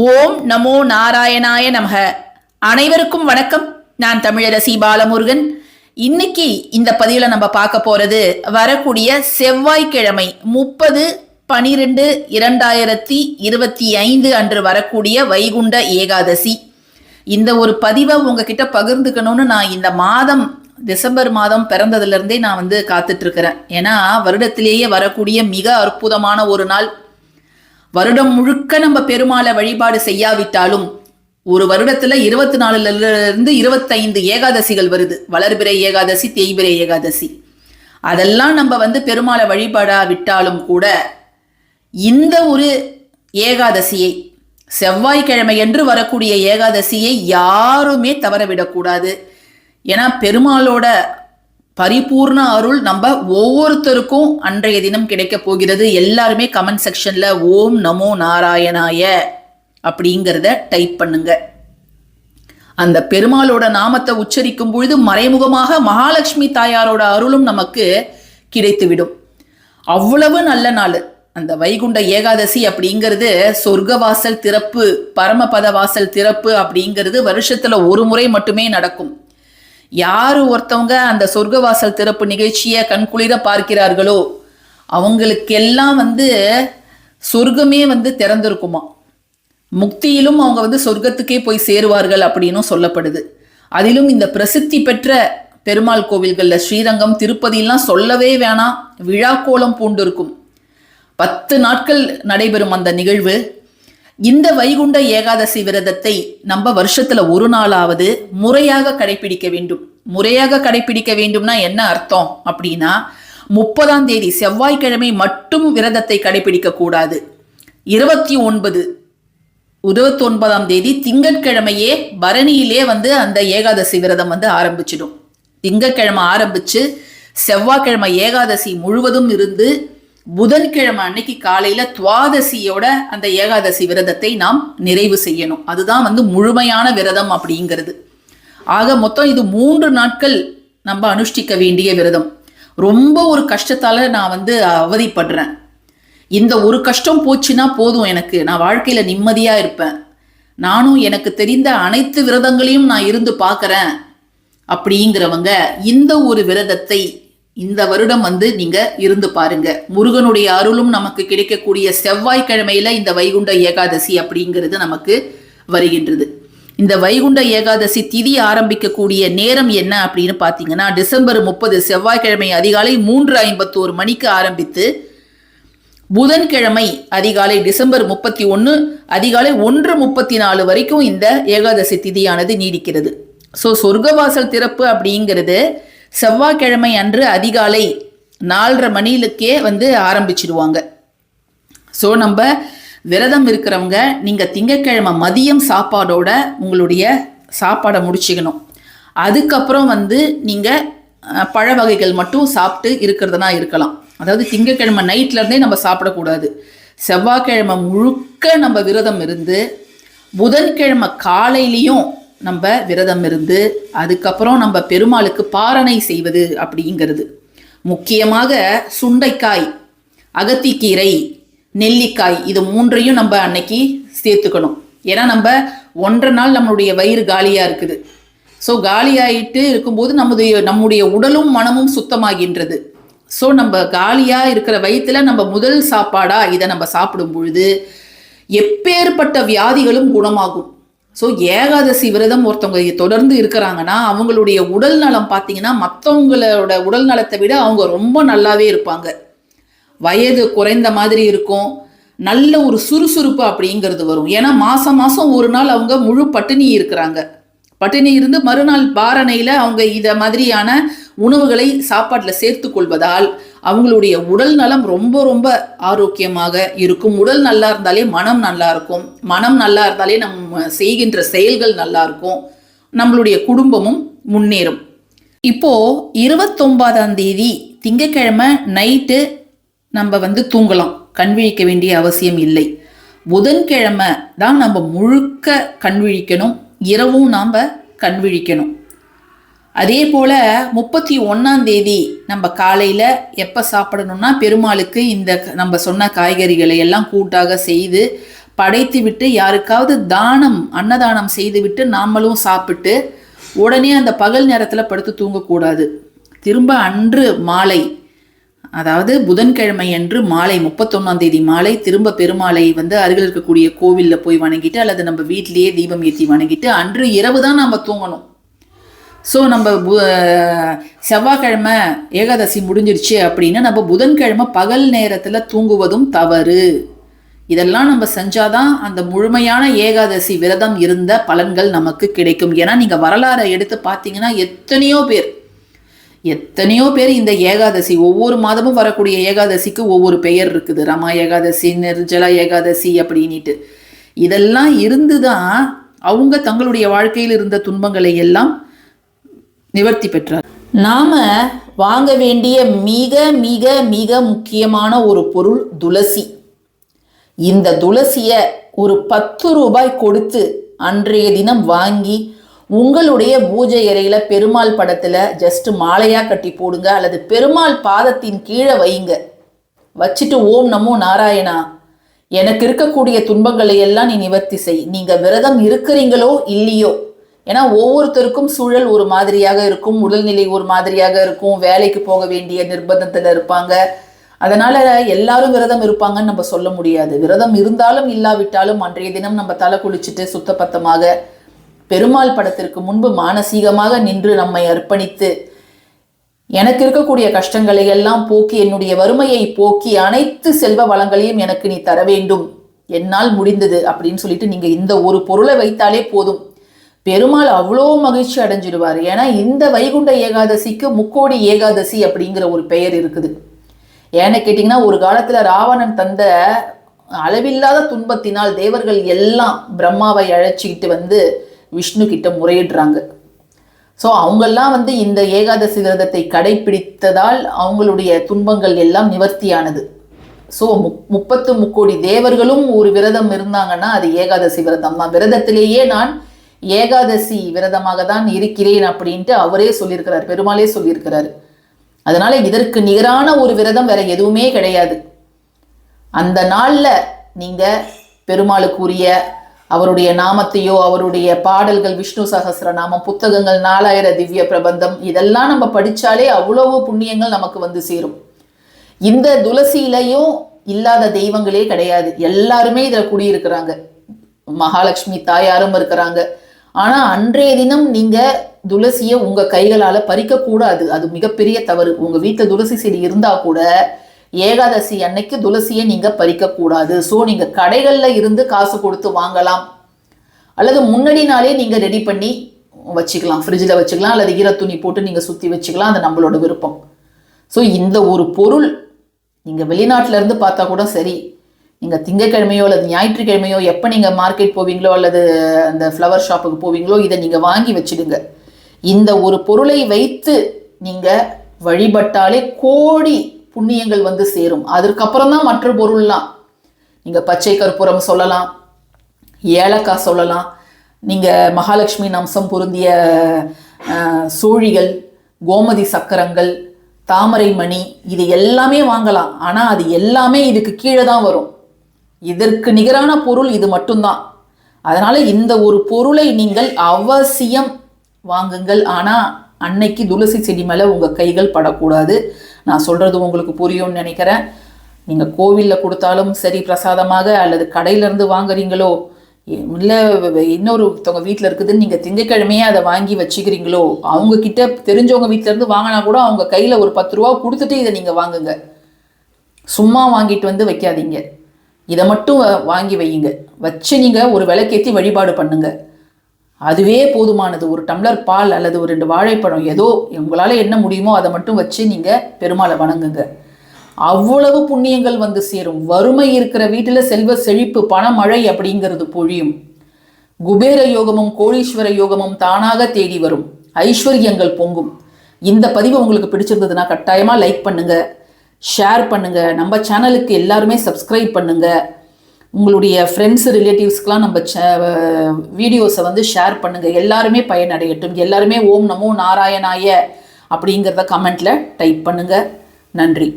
ஓம் நமோ நாராயணாய நமக. அனைவருக்கும் வணக்கம். நான் தமிழரசி பாலமுருகன். இன்னைக்கு இந்த பதிவில் நம்ம பார்க்க போறது வரக்கூடிய செவ்வாய்க்கிழமை முப்பது பனிரெண்டு இரண்டாயிரத்தி இருபத்தி ஐந்து அன்று வரக்கூடிய வைகுண்ட ஏகாதசி. இந்த ஒரு பதிவை உங்ககிட்ட பகிர்ந்துக்கணும்னு நான் இந்த மாதம் டிசம்பர் மாதம் பிறந்ததுலேருந்தே நான் வந்து காத்துட்ருக்கிறேன் ஏன்னா வருடத்திலேயே வரக்கூடிய மிக அற்புதமான ஒரு நாள். வருடம் முழுக்க நம்ம பெருமாளை வழிபாடு செய்யாவிட்டாலும் ஒரு வருடத்துல இருபத்தி நாலுல இருந்து இருபத்தைந்து ஏகாதசிகள் வருது. வளர்பிறை ஏகாதசி தேய்பிறை ஏகாதசி. அதெல்லாம் நம்ம வந்து பெருமாளை வழிபாடா விட்டாலும் கூட இந்த ஒரு ஏகாதசியை செவ்வாய்க்கிழமை என்று வரக்கூடிய ஏகாதசியை யாருமே தவற விடக்கூடாது ஏன்னா பெருமாளோட பரிபூர்ண அருள் நம்ம ஒவ்வொருத்தருக்கும் அன்றைய தினம் கிடைக்க போகிறது. எல்லாருமே கமெண்ட் செக்ஷன்ல ஓம் நமோ நாராயணாய அப்படிங்கிறத டைப் பண்ணுங்க. அந்த பெருமாளோட நாமத்தை உச்சரிக்கும் பொழுது மறைமுகமாக மகாலட்சுமி தாயாரோட அருளும் நமக்கு கிடைத்துவிடும். அவ்வளவு நல்ல நாள். அந்த வைகுண்ட ஏகாதசி அப்படிங்கிறது சொர்க்கவாசல் திறப்பு பரமபத வாசல் திறப்பு அப்படிங்கிறது வருஷத்துல ஒரு முறை மட்டுமே நடக்கும். யார் ஒருத்தவங்க அந்த சொர்க்கவாசல் திறப்பு நிகழ்ச்சியை கண்குளிர பார்க்கிறார்களோ அவங்களுக்கெல்லாம் வந்து சொர்க்கமே வந்து திறந்திருக்குமா? முக்தியிலும் அவங்க வந்து சொர்க்கத்துக்கே போய் சேருவார்கள் அப்படின்னும் சொல்லப்படுது. அதிலும் இந்த பிரசித்தி பெற்ற பெருமாள் கோவில்களில் ஸ்ரீரங்கம் திருப்பதியெல்லாம் சொல்லவே வேணாம். விழாக்கோலம் பூண்டிருக்கும். பத்து நாட்கள் நடைபெறும் அந்த நிகழ்வு. இந்த வைகுண்ட ஏகாதசி விரதத்தை நம்ம வருஷத்துல ஒரு நாளாவது முறையாக கடைபிடிக்க வேண்டும். முறையாக கடைபிடிக்க வேண்டும்னா என்ன அர்த்தம்? அப்படின்னா முப்பதாம் தேதி செவ்வாய்க்கிழமை மட்டும் விரதத்தை கடைபிடிக்க கூடாது. இருபத்தி ஒன்பது இருபத்தி ஒன்பதாம் தேதி திங்கட்கிழமையே பரணியிலே வந்து அந்த ஏகாதசி விரதம் வந்து ஆரம்பிச்சிடும். திங்கட்கிழமை ஆரம்பிச்சு செவ்வாய்க்கிழமை ஏகாதசி முழுவதும் இருந்து புதன்கிழமை அன்னைக்கு காலையில துவாதசியோட அந்த ஏகாதசி விரதத்தை நாம் நிறைவு செய்யணும். அதுதான் வந்து முழுமையான விரதம் அப்படிங்கிறது. ஆக மொத்தம் இது மூன்று நாட்கள் நம்ம அனுஷ்டிக்க வேண்டிய விரதம். ரொம்ப ஒரு கஷ்டத்தால நான் வந்து அவதிப்படுறேன். இந்த ஒரு கஷ்டம் போச்சுன்னா போதும் எனக்கு. நான் வாழ்க்கையில நிம்மதியா இருப்பேன். நானும் எனக்கு தெரிந்த அனைத்து விரதங்களையும் நான் இருந்து பார்க்கறேன். அப்படிங்கிறவங்க இந்த ஒரு விரதத்தை இந்த வருடம் வந்து நீங்க இருந்து பாருங்க. முருகனுடைய அருளும் நமக்கு கிடைக்கக்கூடிய செவ்வாய்க்கிழமையில இந்த வைகுண்ட ஏகாதசி அப்படிங்கிறது நமக்கு வருகின்றது. இந்த வைகுண்ட ஏகாதசி திதி ஆரம்பிக்கக்கூடிய நேரம் என்ன அப்படின்னு பார்த்தீங்கன்னா டிசம்பர் முப்பது செவ்வாய்க்கிழமை அதிகாலை மூன்று ஐம்பத்தோரு மணிக்கு ஆரம்பித்து புதன்கிழமை அதிகாலை டிசம்பர் முப்பத்தி ஒன்று அதிகாலை ஒன்று முப்பத்தி நாலு வரைக்கும் இந்த ஏகாதசி திதியானது நீடிக்கிறது. ஸோ சொர்க்கவாசல் திறப்பு அப்படிங்கிறது செவ்வாய்க்கிழமை அன்று அதிகாலை நாலரை மணிலுக்கே வந்து ஆரம்பிச்சிடுவாங்க. ஸோ நம்ம விரதம் இருக்கிறவங்க நீங்கள் திங்கக்கிழமை மதியம் சாப்பாடோட உங்களுடைய சாப்பாடை முடிச்சுக்கணும். அதுக்கப்புறம் வந்து நீங்கள் பழ வகைகள் மட்டும் சாப்பிட்டு இருக்கிறதுனா இருக்கலாம். அதாவது திங்கக்கிழமை நைட்லேருந்தே நம்ம சாப்பிடக்கூடாது. செவ்வாய்க்கிழமை முழுக்க நம்ம விரதம் இருந்து புதன்கிழமை காலையிலையும் நம்ம விரதம் இருந்து அதுக்கப்புறம் நம்ம பெருமாளுக்கு பாரணை செய்வது அப்படிங்கிறது. முக்கியமாக சுண்டைக்காய் அகத்திக்கீரை நெல்லிக்காய் இது மூன்றையும் நம்ம அன்னைக்கு சேர்த்துக்கணும். ஏன்னா நம்ம ஒன்றரை நாள் நம்மளுடைய வயிறு காலியாக இருக்குது. ஸோ காலியாயிட்டு இருக்கும்போது நம்முடைய நம்முடைய உடலும் மனமும் சுத்தமாகின்றது. ஸோ நம்ம காலியாக இருக்கிற வயிற்றுல நம்ம முதல் சாப்பாடாக இதை நம்ம சாப்பிடும் பொழுது எப்பேற்பட்ட வியாதிகளும் குணமாகும். ஸோ ஏகாதசி விரதம் ஒருத்தவங்க தொடர்ந்து இருக்கிறாங்கன்னா அவங்களுடைய உடல் நலம் பார்த்தீங்கன்னா மற்றவங்களோட உடல் நலத்தை விட அவங்க ரொம்ப நல்லாவே இருப்பாங்க. வயது குறைந்த மாதிரி இருக்கும். நல்ல ஒரு சுறுசுறுப்பு அப்படிங்கிறது வரும். ஏன்னா மாசம் மாசம் ஒரு நாள் அவங்க முழு பட்டினி இருக்கிறாங்க. பட்டினி இருந்து மறுநாள் பாரணையில் அவங்க இதை மாதிரியான உணவுகளை சாப்பாட்டில் சேர்த்து கொள்வதால் அவங்களுடைய உடல் நலம் ரொம்ப ரொம்ப ஆரோக்கியமாக இருக்கும். உடல் நல்லா இருந்தாலே மனம் நல்லா இருக்கும். மனம் நல்லா இருந்தாலே நம்ம செய்கின்ற செயல்கள் நல்லா இருக்கும். நம்மளுடைய குடும்பமும் முன்னேறும். இப்போ இருபத்தொன்பதாம் தேதி திங்கக்கிழமை நைட்டு நம்ம வந்து தூங்கலாம். கண் விழிக்க வேண்டிய அவசியம் இல்லை. புதன்கிழமை தான் நம்ம முழுக்க கண் விழிக்கணும். இரவும் நாம் கண் விழிக்கணும். அதே போல் முப்பத்தி ஒன்றாம் தேதி நம்ம காலையில் எப்போ சாப்பிடணும்னா பெருமாளுக்கு இந்த க- நம்ம சொன்ன காய்கறிகளை எல்லாம் கூட்டாக செய்து படைத்து விட்டு யாருக்காவது தானம் அன்னதானம் செய்துவிட்டு நாமளும் சாப்பிட்டு உடனே அந்த பகல் நேரத்தில் படுத்து தூங்கக்கூடாது. திரும்ப அன்று மாலை அதாவது புதன்கிழமை அன்று மாலை முப்பத்தொன்னாம் தேதி மாலை திரும்ப பெருமாளை வந்து அருகில் இருக்கக்கூடிய கோவிலில் போய் வணங்கிட்டு அல்லது நம்ம வீட்டிலேயே தீபம் ஏற்றி வணங்கிட்டு அன்று இரவு தான் நம்ம தூங்கணும். ஸோ நம்ம பு- செவ்வாய்க்கிழமை ஏகாதசி முடிஞ்சிருச்சு அப்படின்னா நம்ம புதன்கிழமை பகல் நேரத்தில் தூங்குவதும் தவறு. இதெல்லாம் நம்ம செஞ்சாதான் அந்த முழுமையான ஏகாதசி விரதம் இருந்த பலன்கள் நமக்கு கிடைக்கும். ஏன்னா நீங்கள் வரலாறை எடுத்து பார்த்தீங்கன்னா எத்தனையோ பேர் எத்தனையோ பேர் இந்த ஏகாதசி ஒவ்வொரு மாதமும் வரக்கூடிய ஏகாதசிக்கு ஒவ்வொரு பெயர் இருக்குது. ரமா ஏகாதசி நிர்ஜலா ஏகாதசி அப்படின்ட்டு இதெல்லாம் இருந்து தான் அவங்க தங்களுடைய வாழ்க்கையில் இருந்த துன்பங்களை எல்லாம் நிவர்த்தி பெற்றார். நாம வாங்க வேண்டிய மிக மிக மிக முக்கியமான ஒரு பொருள் துளசி. இந்த துளசிய ஒரு பத்து ரூபாய் கொடுத்து அன்றைய தினம் வாங்கி உங்களுடைய பூஜை அறையில பெருமாள் படத்துல ஜஸ்ட் மாலையா கட்டி போடுங்க அல்லது பெருமாள் பாதத்தின் கீழே வைங்க. வச்சுட்டு ஓம் நமோ நாராயணா. எனக்கு இருக்கக்கூடிய துன்பங்களை எல்லாம் நீ நிவர்த்தி செய். நீங்க விரதம் இருக்கிறீங்களோ இல்லையோ? ஏன்னா ஒவ்வொருத்தருக்கும் சூழல் ஒரு மாதிரியாக இருக்கும் உடல்நிலை ஒரு மாதிரியாக இருக்கும் வேலைக்கு போக வேண்டிய நிர்பந்தத்தில் இருப்பாங்க. அதனால எல்லாரும் விரதம் இருப்பாங்கன்னு நம்ம சொல்ல முடியாது. விரதம் இருந்தாலும் இல்லாவிட்டாலும் அன்றைய தினம் நம்ம தலை குளிச்சுட்டு சுத்தபத்தமாக பெருமாள் படத்திற்கு முன்பு மானசீகமாக நின்று நம்மை அர்ப்பணித்து எனக்கு இருக்கக்கூடிய கஷ்டங்களை எல்லாம் போக்கி என்னுடைய வறுமையை போக்கி அனைத்து செல்வ வளங்களையும் எனக்கு நீ தர வேண்டும். என்னால் முடிந்தது அப்படின்னு சொல்லிட்டு நீங்க இந்த ஒரு பொருளை வைத்தாலே போதும். பெருமாள் அவ்வளோ மகிழ்ச்சி அடைஞ்சிடுவார். ஏன்னா இந்த வைகுண்ட ஏகாதசிக்கு முக்கோடி ஏகாதசி அப்படிங்கிற ஒரு பெயர் இருக்குது. ஏன்னு கேட்டிங்கன்னா ஒரு காலத்தில் ராவணன் தந்த அளவில்லாத துன்பத்தினால் தேவர்கள் எல்லாம் பிரம்மாவை அழைச்சிக்கிட்டு வந்து விஷ்ணு கிட்ட முறையிடுறாங்க. ஸோ அவங்கெல்லாம் வந்து இந்த ஏகாதசி விரதத்தை கடைபிடித்ததால் அவங்களுடைய துன்பங்கள் எல்லாம் நிவர்த்தியானது. ஸோ முப்பத்து முக்கோடி தேவர்களும் ஒரு விரதம் இருந்தாங்கன்னா அது ஏகாதசி விரதம் தான் விரதத்திலேயே நான் ஏகாதசி விரதமாக தான் இருக்கிறேன் அப்படின்ட்டு அவரே சொல்லியிருக்கிறார் பெருமாளே சொல்லியிருக்கிறார். அதனால இதற்கு நிகரான ஒரு விரதம் வேற எதுவுமே கிடையாது. அந்த நாளில் நீங்க பெருமாளுக்குரிய அவருடைய நாமத்தையோ அவருடைய பாடல்கள் விஷ்ணு சகசர நாமம் புத்தகங்கள் நாலாயிர திவ்ய பிரபந்தம் இதெல்லாம் நம்ம படித்தாலே அவ்வளவு புண்ணியங்கள் நமக்கு வந்து சேரும். இந்த துளசியிலையும் இல்லாத தெய்வங்களே கிடையாது. எல்லாருமே இதில் குடியிருக்கிறாங்க. மகாலட்சுமி தாயாரும் இருக்கிறாங்க. ஆனா அன்றைய தினம் நீங்க துளசியை உங்க கைகளால பறிக்க கூடாது. அது மிகப்பெரிய தவறு. உங்க வீட்டுல துளசி செடி இருந்தா கூட ஏகாதசி அன்னைக்கு துளசியை நீங்க பறிக்க கூடாது. ஸோ நீங்க கடைகள்ல இருந்து காசு கொடுத்து வாங்கலாம். அல்லது முன்னாடி நாளே நீங்க ரெடி பண்ணி வச்சுக்கலாம். ஃப்ரிட்ஜில் வச்சுக்கலாம். அல்லது ஈர துணி போட்டு நீங்கள் சுற்றி வச்சுக்கலாம். அது நம்மளோட விருப்பம். ஸோ இந்த ஒரு பொருள் நீங்கள் வெளிநாட்டிலேருந்து பார்த்தா கூட சரி. நீங்கள் திங்கக்கிழமையோ அல்லது ஞாயிற்றுக்கிழமையோ எப்போ நீங்கள் மார்க்கெட் போவீங்களோ அல்லது அந்த ஃப்ளவர் ஷாப்புக்கு போவீங்களோ இதை நீங்கள் வாங்கி வச்சிடுங்க. இந்த ஒரு பொருளை வைத்து நீங்கள் வழிபட்டாலே கோடி புண்ணியங்கள் வந்து சேரும். அதற்கப்புறம் தான் மற்ற பொருள்லாம். நீங்கள் பச்சை கற்பூரம் சொல்லலாம் ஏலக்காய் சொல்லலாம் நீங்கள் மகாலட்சுமி அம்சம் பொருந்திய சோழிகள் கோமதி சக்கரங்கள் தாமரை மணி இது எல்லாமே வாங்கலாம். ஆனால் அது எல்லாமே இதுக்கு கீழே தான் வரும். இதற்கு நிகரான பொருள் இது மட்டும்தான். அதனால் இந்த ஒரு பொருளை நீங்கள் அவசியம் வாங்குங்கள். ஆனால் அன்னைக்கு துளசி செடி மேலே உங்கள் கைகள் படக்கூடாது. நான் சொல்கிறது உங்களுக்கு புரியும்னு நினைக்கிறேன். நீங்கள் கோவிலில் கொடுத்தாலும் சரி பிரசாதமாக அல்லது கடையிலேருந்து வாங்குறீங்களோ இல்லை இன்னொருத்தவங்க வீட்டில் இருக்குதுன்னு நீங்கள் திங்கக்கிழமையே அதை வாங்கி வச்சுக்கிறீங்களோ அவங்கக்கிட்ட தெரிஞ்சவங்க வீட்டிலேருந்து வாங்கினா கூட அவங்க கையில் ஒரு பத்து ரூபா கொடுத்துட்டு இதை நீங்கள் வாங்குங்க. சும்மா வாங்கிட்டு வந்து வைக்காதீங்க. இதை மட்டும் வாங்கி வையுங்க. வச்சு நீங்கள் ஒரு விளக்கேற்றி வழிபாடு பண்ணுங்க. அதுவே போதுமானது. ஒரு டம்ளர் பால் அல்லது ஒரு ரெண்டு வாழைப்பழம் ஏதோ உங்களால் என்ன முடியுமோ அதை மட்டும் வச்சு நீங்கள் பெருமாளை வணங்குங்க. அவ்வளவு புண்ணியங்கள் வந்து சேரும். வறுமை இருக்கிற வீட்டில் செல்வ செழிப்பு பணமழை அப்படிங்கிறது பொழியும். குபேர யோகமும் கோடீஸ்வர யோகமும் தானாக தேடி வரும். ஐஸ்வர்யங்கள் பொங்கும். இந்த பதிவு உங்களுக்கு பிடிச்சிருந்ததுன்னா கட்டாயமாக லைக் பண்ணுங்கள் ஷேர் பண்ணுங்கள் நம்ம சேனலுக்கு எல்லாருமே சப்ஸ்கிரைப் பண்ணுங்கள் உங்களுடைய ஃப்ரெண்ட்ஸ் ரிலேட்டிவ்ஸ்க்கெலாம் நம்ம வீடியோஸை வந்து ஷேர் பண்ணுங்கள் எல்லாருமே பயனடையட்டும். எல்லாருமே ஓம் நமோ நாராயணாய அப்படிங்கிறத கமெண்ட்டில் டைப் பண்ணுங்கள் நன்றி.